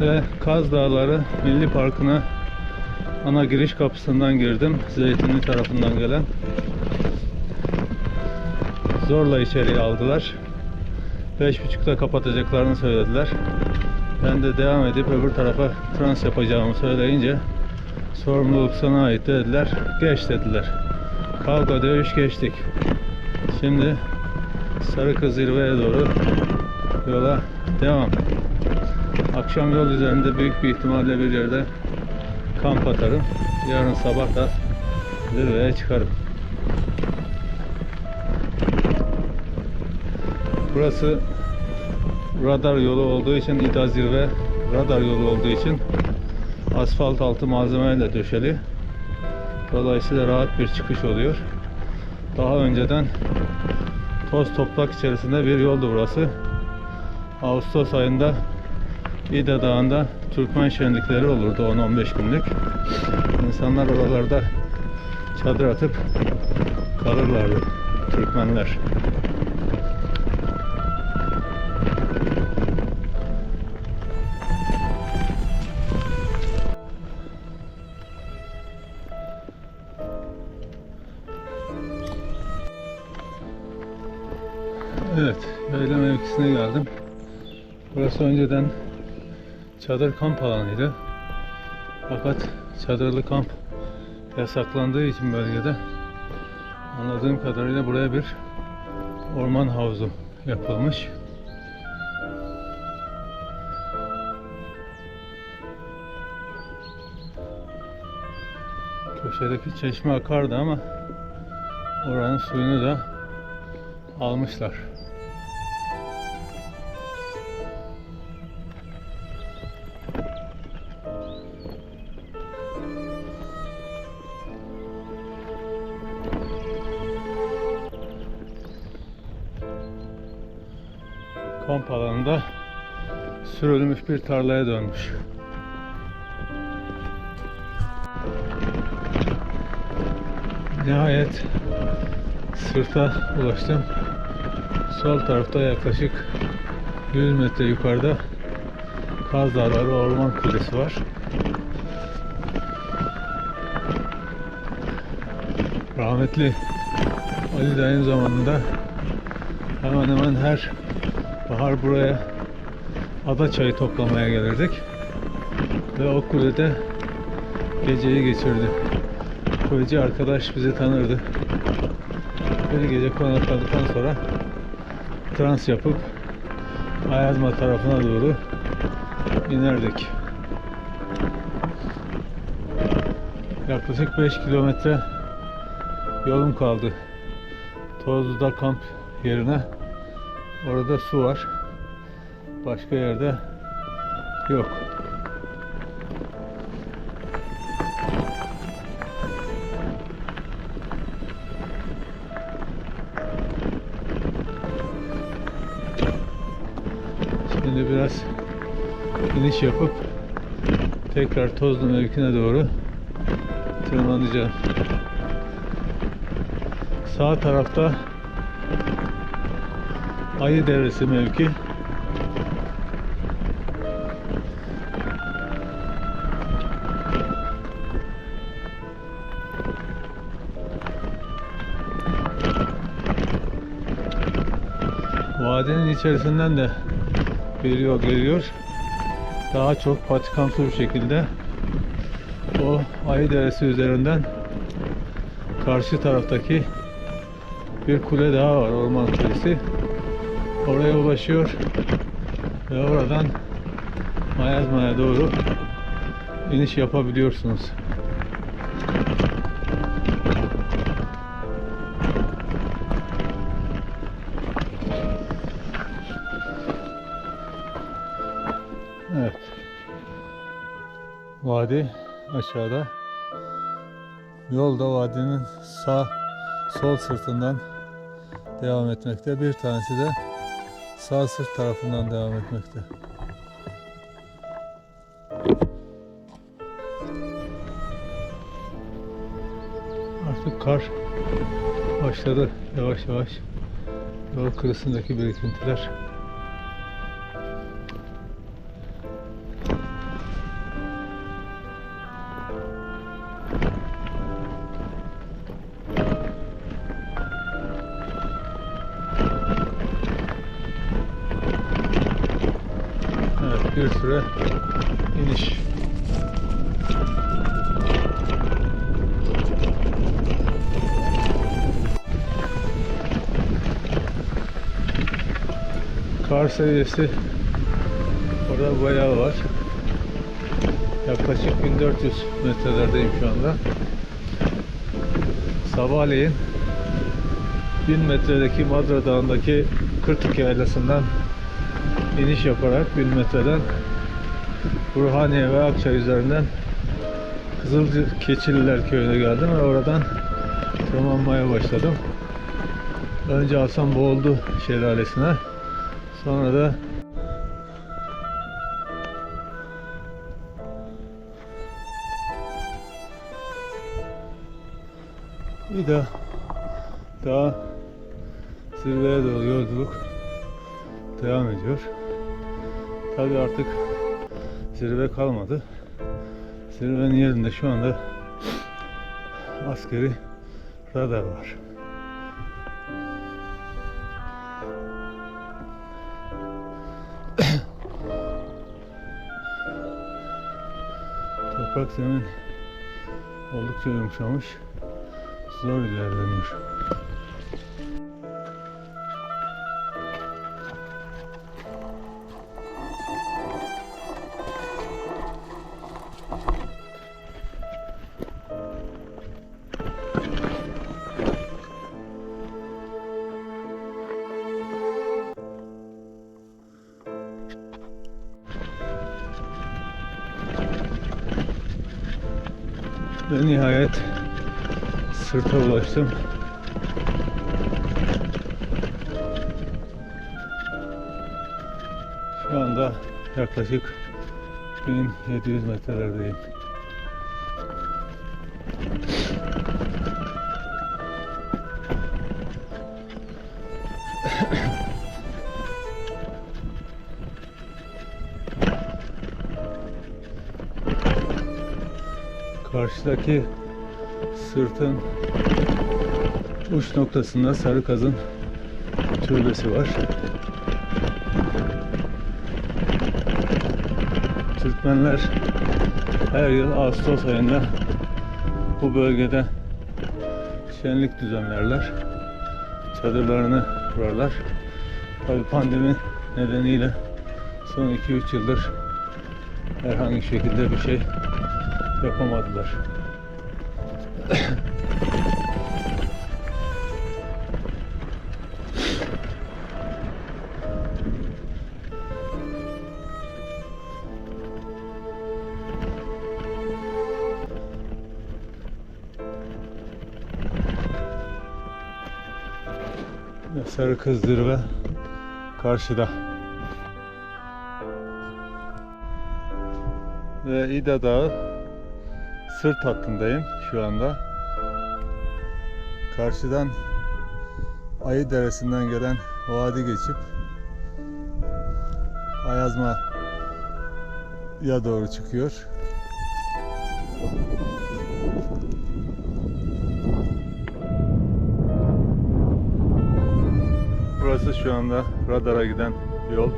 Ve Kaz Dağları Milli Parkı'na ana giriş kapısından girdim. Zeytinli tarafından gelen. Zorla içeriye aldılar. Beş buçukta kapatacaklarını söylediler. Ben de devam edip öbür tarafa trans yapacağımı söyleyince sorumluluk sana ait dediler. Geç dediler. Kavga dövüş geçtik. Şimdi Sarıkız zirveye doğru yola devam. Akşam yol üzerinde büyük bir ihtimalle bir yerde kamp atarım. Yarın sabah da zirveye çıkarım. Burası radar yolu olduğu için İda zirve radar yolu olduğu için asfalt altı malzemeyle döşeli. Dolayısıyla rahat bir çıkış oluyor. Daha önceden toz toprak içerisinde bir yoldu burası. Ağustos ayında İda Dağı'nda Türkmen şenlikleri olurdu 10-15 günlük. İnsanlar oralarda çadır atıp kalırlardı Türkmenler. Evet, yayla mevkisine geldim. Burası önceden çadır kamp alanıydı. Fakat çadırlı kamp yasaklandığı için bölgede anladığım kadarıyla buraya bir orman havuzu yapılmış. Köşedeki çeşme akardı ama oranın suyunu da almışlar. Kamp alanında sürülmüş bir tarlaya dönmüş. Nihayet sırta ulaştım. Sol tarafta yaklaşık 100 metre yukarıda Kaz Dağları Orman Kulesi var. Rahmetli Ali Dayı'nın zamanında hemen hemen her bahar buraya ada çayı toplamaya gelirdik. Ve o kulede geceyi geçirdi. Koyucu arkadaş bizi tanırdı. Bir gece konakladıktan sonra trans yapıp Ayazma tarafına doğru inerdik. Yaklaşık 5 kilometre yolum kaldı. Tozlu'da kamp yerine. Orada su var. Başka yerde yok. Şimdi biraz iniş yapıp tekrar Tozlu mevkine doğru tırmanacağım. Sağ tarafta Ayı Deresi mevki. Vadinin içerisinden de bir yol geliyor. Daha çok patikamsı bir şekilde o Ayı Deresi üzerinden karşı taraftaki bir kule daha var orman kulesi. Oraya ulaşıyor ve oradan Mayazma'ya doğru iniş yapabiliyorsunuz. Evet. Vadi aşağıda. Yol da vadinin sağ sol sırtından devam etmekte. Bir tanesi de sağ sırt tarafından devam etmekte. Artık kar başladı yavaş yavaş. Yol kırısındaki birikintiler bir süre iniş. Kar seviyesi orada bayağı var. Yaklaşık 1400 metrelerdeyim şu anda. Sabahleyin 1000 metredeki Madra Dağı'ndaki Kırtık Yaylası'ndan iniş yaparak 1000 metreden Burhaniye ve Akçay üzerinden Kızıl Keçililer köyüne geldim ve oradan tırmanmaya başladım. Önce Hasan Boğuldu şelalesine sonra da bir de daha zirveye doğru yolculuk devam ediyor. Tabi artık zirve kalmadı. Zirvenin yerinde şu anda askeri radar var. Toprak zemin oldukça yumuşamış. Zor ilerleniyor. Nihayet sırta ulaştım. Şu anda yaklaşık 1700 metrelerdeyim. Karşıdaki sırtın uç noktasında sarı kazın türbesi var. Türkmenler her yıl Ağustos ayında bu bölgede şenlik düzenlerler. Çadırlarını kurarlar. Tabi pandemi nedeniyle son 2-3 yıldır herhangi şekilde bir şey yapamadılar. Sarı Kız Zirve karşıda. Ve İda Dağı sırt hattındayım şu anda. Karşıdan Ayı Deresi'nden gelen vadi geçip Ayazma ya doğru çıkıyor. Burası şu anda radara giden yol.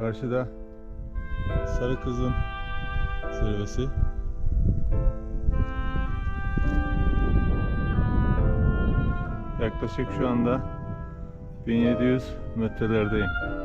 Karşıda Sarı Kızın zirvesi. Yaklaşık şu anda 1700 metrelerdeyim.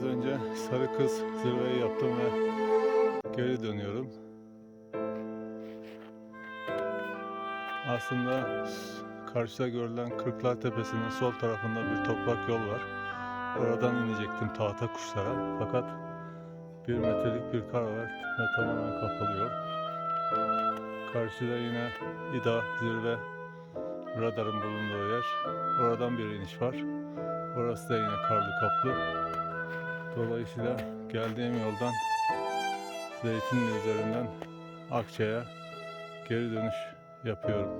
Sarı Kız zirveyi yaptım ve geri dönüyorum. Aslında karşıda görülen Kırklar Tepesi'nin sol tarafında bir toprak yol var. Oradan inecektim tahta kuşlara. Fakat bir metrelik bir kar var ve tamamen kapalı yol. Karşıda yine İda zirve radarın bulunduğu yer. Oradan bir iniş var. Orası da yine karlı kaplı. Dolayısıyla geldiğim yoldan Zeytinli üzerinden Akça'ya geri dönüş yapıyorum.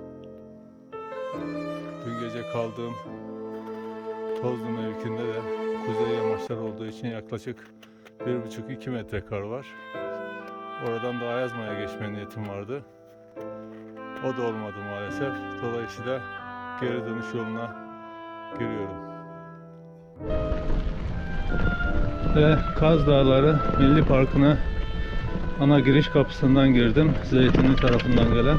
Dün gece kaldığım Tozlu mevkinde de kuzey yamaçlar olduğu için yaklaşık 1,5-2 metre kar var. Oradan da Ayazma'ya geçme niyetim vardı. O da olmadı maalesef. Dolayısıyla geri dönüş yoluna giriyorum. Ve Kaz Dağları Milli Parkı'na ana giriş kapısından girdim. Zeytinli tarafından gelen.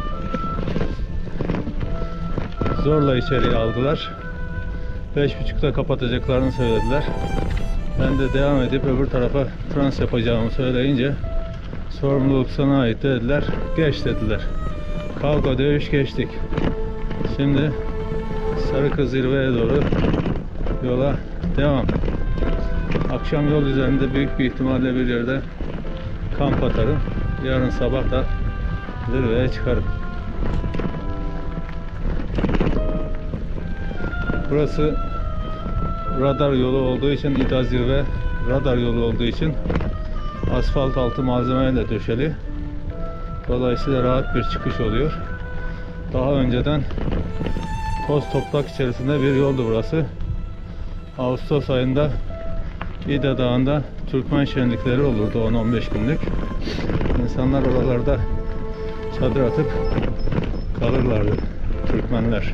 Zorla içeriye aldılar. Beş buçukta kapatacaklarını söylediler. Ben de devam edip öbür tarafa trans yapacağımı söyleyince sorumluluk sana ait dediler. Geç dediler. Kavga dövüş geçtik. Şimdi Sarıkız zirveye doğru yola devam. Akşam yol üzerinde büyük bir ihtimalle bir yerde kamp atarım. Yarın sabah da zirveye çıkarım. Burası radar yolu olduğu için İda zirve radar yolu olduğu için asfalt altı malzemeyle döşeli. Dolayısıyla rahat bir çıkış oluyor. Daha önceden toz toprak içerisinde bir yoldu burası. Ağustos ayında İda Dağı'nda Türkmen şenlikleri olurdu 10-15 günlük. İnsanlar oralarda çadır atıp kalırlardı Türkmenler.